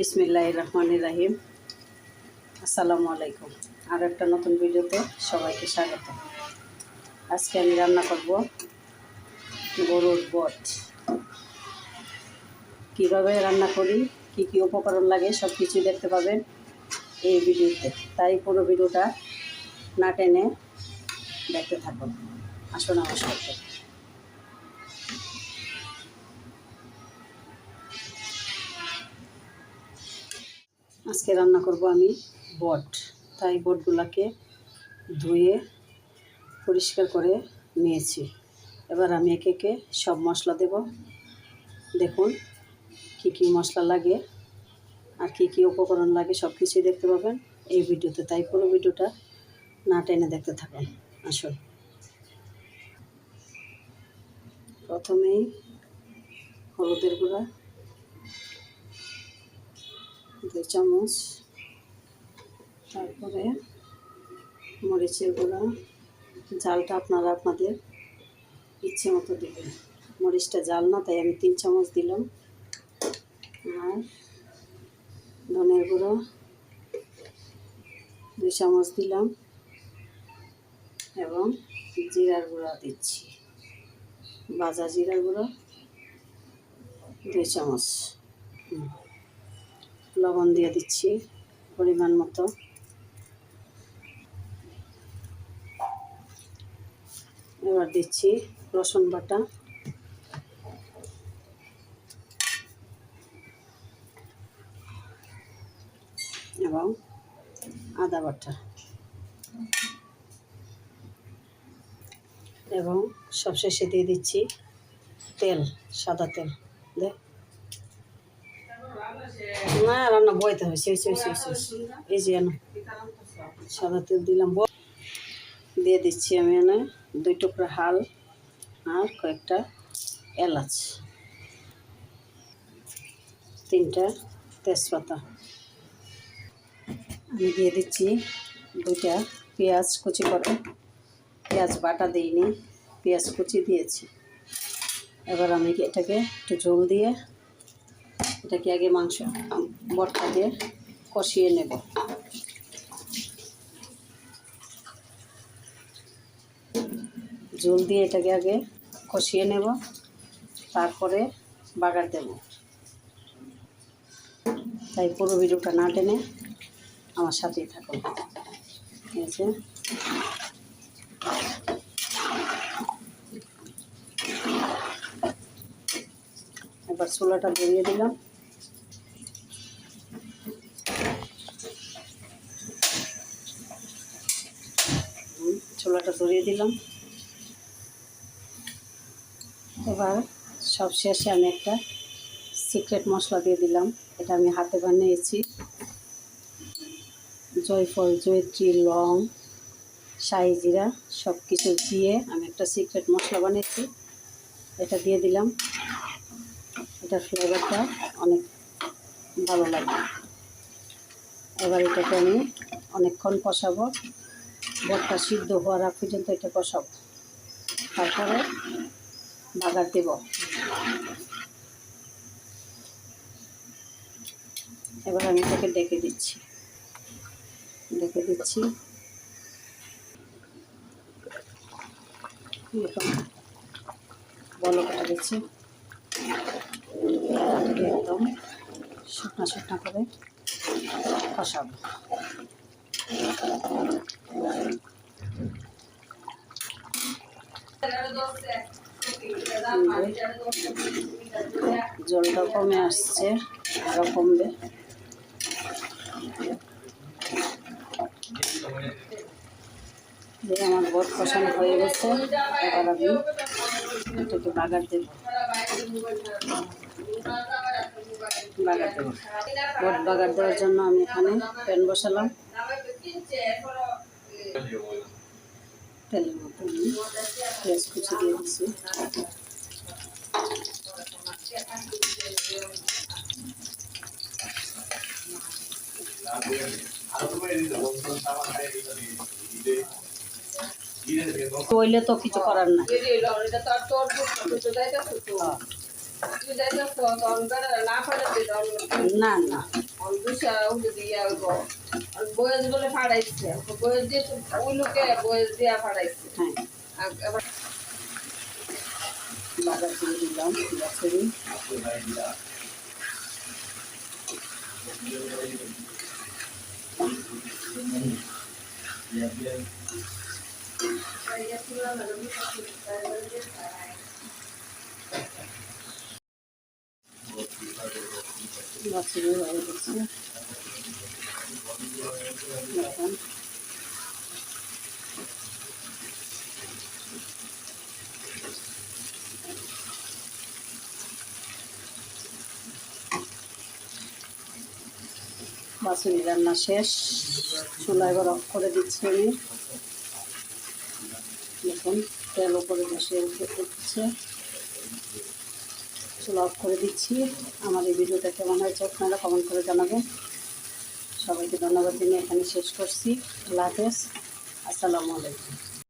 বিসমিল্লাহ রহমান রাহিম আসসালামু আলাইকুম আর একটা নতুন ভিডিওতে সবাইকে স্বাগত। আজকে আমি রান্না করব গরুর বট। কীভাবে রান্না করি, কি কি উপকরণ লাগে সব কিছুই দেখতে পাবেন এই ভিডিওতে। তাই পুরো ভিডিওটা না টেনে দেখতে থাকুন। আসুন আমার সাথে। আজকে রান্না করব আমি বট। তাই বটগুলোকে ধুয়ে, পরিষ্কার করে নিয়েছি। এবার আমি একে একে সব মশলা দেব। দেখুন কি কি মশলা লাগে আর কি কি উপকরণ লাগে সব কিছুই দেখতে পাবেন। এই ভিডিওতে তাই পুরো ভিডিওটা না টেনে দেখতে থাকুন। আসুন। প্রথমেই হলুদের গুঁড়া দুই চামচ, তারপরে মরিচের গুঁড়া, জালটা আপনারা আপনাদের ইচ্ছে মতো দেবেন। মরিচটা জাল না, তাই আমি তিন চামচ দিলাম। আর ধনের গুঁড়ো দুই চামচ দিলাম এবং জিরার গুঁড়া দিচ্ছি। ভাজা জিরার গুঁড়ো দুই চামচ। লবণ দিয়ে দিচ্ছি পরিমাণ মতো। এবার দিচ্ছি রসুন বাটা। এবং আদা বাটা। এবং সবশেষে দিয়ে দিচ্ছি তেল, সাদা তেল। দেখ না, রান্না বইতে হয় শেষ শেষ শেষ শেষ। এই যে সাদা তেল দিলাম। দিয়ে দিচ্ছি আমি এনে দুই টুকরা হাল আর কয়েকটা এলাচ। তিনটা তেজপাতা। আমি দিয়ে দিচ্ছি দুইটা পেঁয়াজ কুচি করে। পেঁয়াজ বাটা দিইনি, পেঁয়াজ কুচি দিয়েছি। এবার আমি এটাকে একটু জল দিয়ে এটাকে আগে মাংস বটটাকে কষিয়ে নেব। জল দিয়ে এটাকে আগে কষিয়ে নেব, তারপরে বাগার দেব। তাই পুরো ভিডিওটা না টেনে আমার সাথেই থাকুন। ঠিক আছে? এবার চুলাটা ধরিয়ে দিলাম। চুলাটা ধরিয়ে দিলাম। এবার সব শেষে আমি একটা সিক্রেট মশলা দিয়ে দিলাম। এটা আমি হাতে বানিয়েছি। জয়ফল, জয়ত্রী, লং, শাহি জিরা সব কিছু দিয়ে আমি একটা সিক্রেট মশলা বানিয়েছি। এটা দিয়ে দিলাম। এটার ফ্লেভারটা অনেক ভালো লাগে। এবার এটাকে আমি অনেকক্ষণ কষাবো। বটটা সিদ্ধ হওয়ার আগ পর্যন্ত এটা কষাবো তারপরে বাগার দেব। এবার আমি তাকে ডেকে দিচ্ছি। ডেকে দিচ্ছি। এরকম বলো দিচ্ছি একদম শুকনা শুকনা করে কষাবো। জলটা কমে আসছে আরও কমবে। আমার বট পছন্দ হয়ে গেছে, এবার আমি এটাকে বাগার দেব। বাগার দেব। বাগার দেওয়ার জন্য আমি এখানে প্যান বসালাম। তেলের মধ্যে আমি পেঁয়াজ কুচি দিয়ে দিচ্ছি কইলে তো কিছু করার না। না না বয়স বলে ফাড়াইছে। বয়স দিয়ে ওই লোকে বয়স দিয়া ফাড়াইছে। হ্যাঁ। বাজার করে দিলাম গাছেরই গাছেরই গেছে বাসুনি রান্না শেষ। চুলা এবার অফ করে দিচ্ছি আমি। দেখুন, তেল উপরে বসে উঠে উঠছে। চুলা অফ করে দিচ্ছি। আমার এই ভিডিওটা কেমন হয়েছে আপনারা কমেন্ট করে জানাবেন। সবাইকে ধন্যবাদ জানিয়ে এখানে শেষ করছি। আল্লাহ হাফেজ। আসসালামু আলাইকুম।